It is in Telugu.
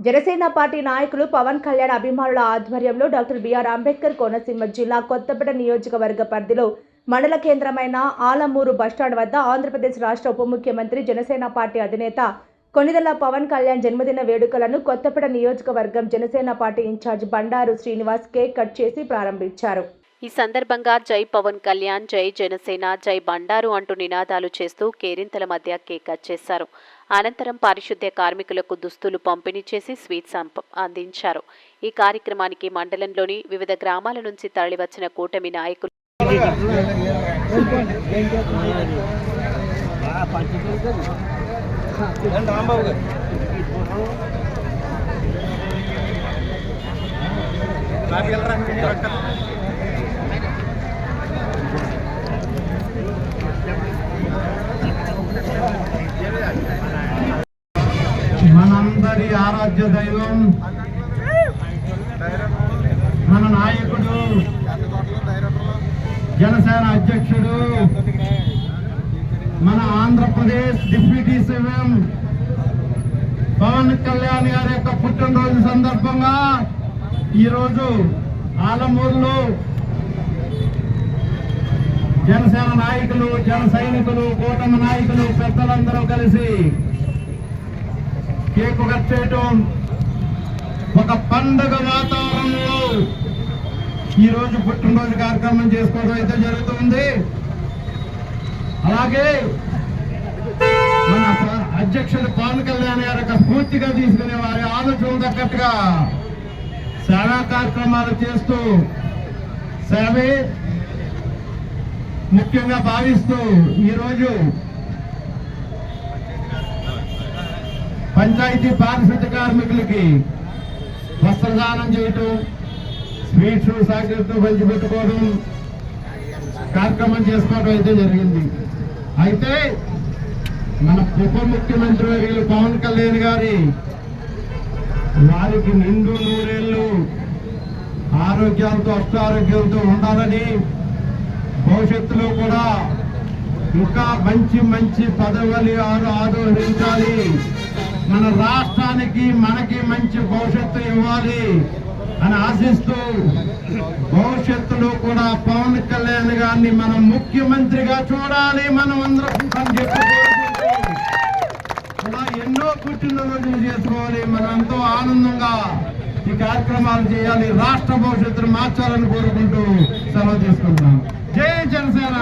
జనసేన పార్టీ నాయకులు పవన్ కళ్యాణ్ అభిమానుల ఆధ్వర్యంలో డాక్టర్ బిఆర్ అంబేద్కర్ కోనసీమ జిల్లా కొత్తపేట నియోజకవర్గ పరిధిలో మండల కేంద్రమైన ఆలమూరు బస్టాండ్ వద్ద ఆంధ్రప్రదేశ్ రాష్ట్ర ఉప ముఖ్యమంత్రి జనసేన పార్టీ అధినేత కొనిదెల పవన్ కళ్యాణ్ జన్మదిన వేడుకలను కొత్తపేట నియోజకవర్గం Janasena party in-charge Bandaru Srinivas cake cut చేసి ప్రారంభించారు. ఈ సందర్భంగా జై పవన్ కళ్యాణ్ జై జనసేన జై బండారు అంటూ నినాదాలు చేస్తూ కేరింతల మధ్య కేక్ కట్ చేశారు. అనంతరం పారిశుద్ధ్య కార్మికులకు దుస్తులు పంపిణీ చేసి స్వీట్స్ అందించారు. ఈ కార్యక్రమానికి మండలంలోని వివిధ గ్రామాల నుంచి తరలివచ్చిన కూటమి నాయకులు రాంబాబు గారు మనందరి ఆరాధ్య దైవం మన నాయకుడు జనసేన అధ్యక్షుడు మన ఆంధ్రప్రదేశ్ డిప్యూటీ సీఎం పవన్ కళ్యాణ్ గారి యొక్క పుట్టినరోజు సందర్భంగా ఈరోజు ఆలమూరులో జనసేన నాయకులు జన సైనికులు కూటమి నాయకులు పెద్దలందరూ కలిసి కేకు కట్ చేయటం ఒక పండగ వాతావరణంలో ఈ రోజు పుట్టినరోజు కార్యక్రమం చేసుకోవడం అయితే జరుగుతుంది. అలాగే మన అధ్యక్షుడు పవన్ కళ్యాణ్ గారు ఒక స్ఫూర్తిగా తీసుకునే వారి ఆలోచన తగ్గట్టుగా సేవా కార్యక్రమాలు చేస్తూ సేవే ముఖ్యంగా భావిస్తూ ఈరోజు పంచాయతీ పారిశుద్ధ కార్మికులకి వస్త్రదానం చేయటం స్వీట్స్ సాకెట్లు పంచిపెట్టుకోవడం కార్యక్రమం చేసుకోవడం అయితే జరిగింది. అయితే మన ఉప ముఖ్యమంత్రి వర్యులు పవన్ కళ్యాణ్ గారి వారికి నిండు నూరేళ్ళు ఆరోగ్యాలతో అష్టారోగ్యాలతో ఉండాలని భవిష్యత్తులో కూడా ఇంకా మంచి మంచి పదవులు ఆరు ఆదరించాలి మన రాష్ట్రానికి మనకి మంచి భవిష్యత్తు ఇవ్వాలి అని ఆశిస్తూ భవిష్యత్తులో కూడా పవన్ కళ్యాణ్ గారిని మనం ముఖ్యమంత్రిగా చూడాలి మనం అందరం అని చెప్పి కోరుకుంటూ ఎన్నో పుట్టినరోజులు చేసుకోవాలి. మనం ఎంతో ఆనందంగా ఈ కార్యక్రమాలు చేయాలి రాష్ట్ర భవిష్యత్తును మార్చాలని కోరుకుంటూ సెలవు తీసుకుంటున్నాం. జై జనసేన!